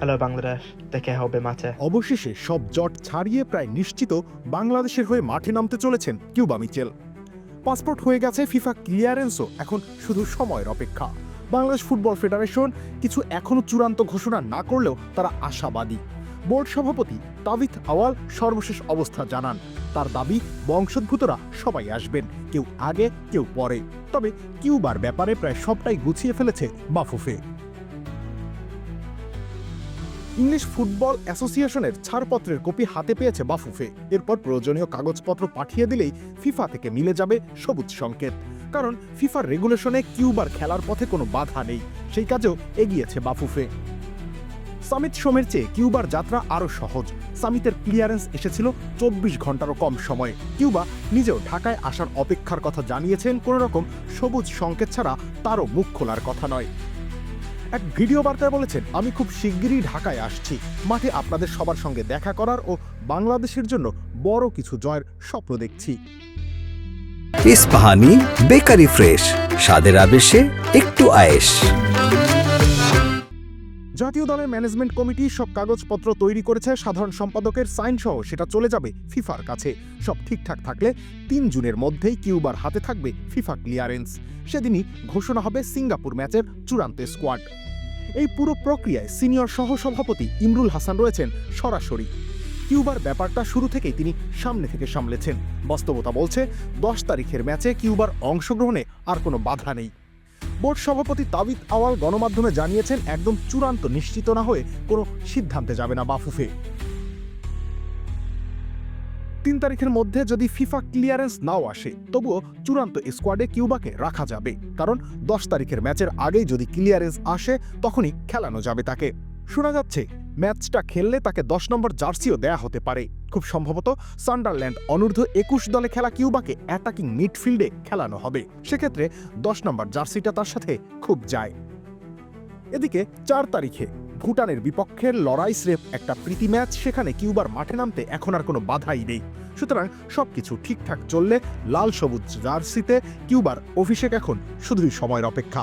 Hello Bangladesh দেখে হবে মাঠে অবশেষে সব জট ছাড়িয়ে প্রায় নিশ্চিত বাংলাদেশের হয়ে মাঠে নামতে চলেছেন কিউবা মিচেল। পাসপোর্ট হয়ে গেছে ফিফা ক্লিয়ারেন্সও, এখন শুধু সময়ের অপেক্ষা। বাংলাদেশ ফুটবল ফেডারেশন কিছু এখনও চূড়ান্ত ঘোষণা না করলেও তারা আশাবাদী। বোর্ড সভাপতি তাবিথ আওয়াল সর্বশেষ অবস্থা জানান। তার দাবি, বংশোদ্ভূতরা সবাই আসবেন, কেউ আগে, কেউ পরে। তবে কিউবার ব্যাপারে প্রায় সবটাই গুছিয়ে ফেলেছে বাফুফে। ইংলিশ ফুটবল অ্যাসোসিয়েশনের ছাড়পত্রের কপি হাতে পেয়েছে বাফুফে। এরপর প্রয়োজনীয় কাগজপত্র পাঠিয়ে দিলেই ফিফা থেকে মিলে যাবে সবুজ সংকেত। কারণ ফিফার রেগুলেশনে কিউবার খেলার পথে কোনো বাধা নেই। সেই কাজেও এগিয়েছে বাফুফে। সামিট সোমের চেয়ে কিউবার যাত্রা আরও সহজ। সামিটের ক্লিয়ারেন্স এসেছিল চব্বিশ ঘন্টারও কম সময়ে। কিউবা নিজেও ঢাকায় আসার অপেক্ষার কথা জানিয়েছেন কোনো রকম সবুজ সংকেত ছাড়া তারও মুখ খোলার কথা নয়। এক ভিডিও বার্তায় বলেছেন, আমি খুব শিগগিরই ঢাকায় আসছি। মাঠে আপনাদের সবার সঙ্গে দেখা করার ও বাংলাদেশের জন্য বড় কিছু জয়ের স্বপ্ন দেখছি। ইস্পাহানি, বেকারি ফ্রেশ, স্বাদের আবেশে একটু আয়েশ। জাতীয় দলের ম্যানেজমেন্ট কমিটি সব কাগজপত্র তৈরি করেছে, সাধারণ সম্পাদকের সাইন সহ সেটা চলে যাবে ফিফার কাছে। সব ঠিকঠাক থাকলে তিন জুনের মধ্যেই কিউবার হাতে থাকবে ফিফা ক্লিয়ারেন্স। সেদিনই ঘোষণা হবে সিঙ্গাপুর ম্যাচের চূড়ান্ত স্কোয়াড। এই পুরো প্রক্রিয়ায় সিনিয়র সহসভাপতি ইমরুল হাসান রয়েছেন সরাসরি। কিউবার ব্যাপারটা শুরু থেকেই তিনি সামনে থেকে সামলেছেন। বাস্তবতা বলছে, দশ তারিখের ম্যাচে কিউবার অংশগ্রহণে আর কোনো বাধা নেই। বোর্ড সভাপতি তাবিত আওয়াল গণমাধ্যমে জানিয়েছেন, একদম চূড়ান্ত নিশ্চিত না হয়ে কোনো সিদ্ধান্তে যাবে না বাফুফে। তিন তারিখের মধ্যে যদি ফিফা ক্লিয়ারেন্স নাও আসে, তবুও চূড়ান্ত স্কোয়াডে কিউবাকে রাখা যাবে। কারণ দশ তারিখের ম্যাচের আগেই যদি ক্লিয়ারেন্স আসে, তখনই খেলানো যাবে তাকে। শোনা যাচ্ছে, ম্যাচটা খেললে তাকে দশ নম্বর জার্সিও দেয়া হতে পারে। খুব সম্ভবত সান্ডারল্যান্ড অনূর্ধ্ব একুশ দলে খেলা কিউবাকে অ্যাটাকিং মিডফিল্ডে খেলানো হবে। সেক্ষেত্রে দশ নম্বর জার্সিটা তার সাথে খুব যায়। এদিকে চার তারিখে ভুটানের বিপক্ষের লড়াই স্রেফ একটা প্রীতি ম্যাচ, সেখানে কিউবার মাঠে নামতে এখন আর কোনো বাধাই নেই। সুতরাং সবকিছু ঠিকঠাক চললে লাল সবুজ জার্সিতে কিউবার অভিষেক এখন শুধুই সময়ের অপেক্ষা।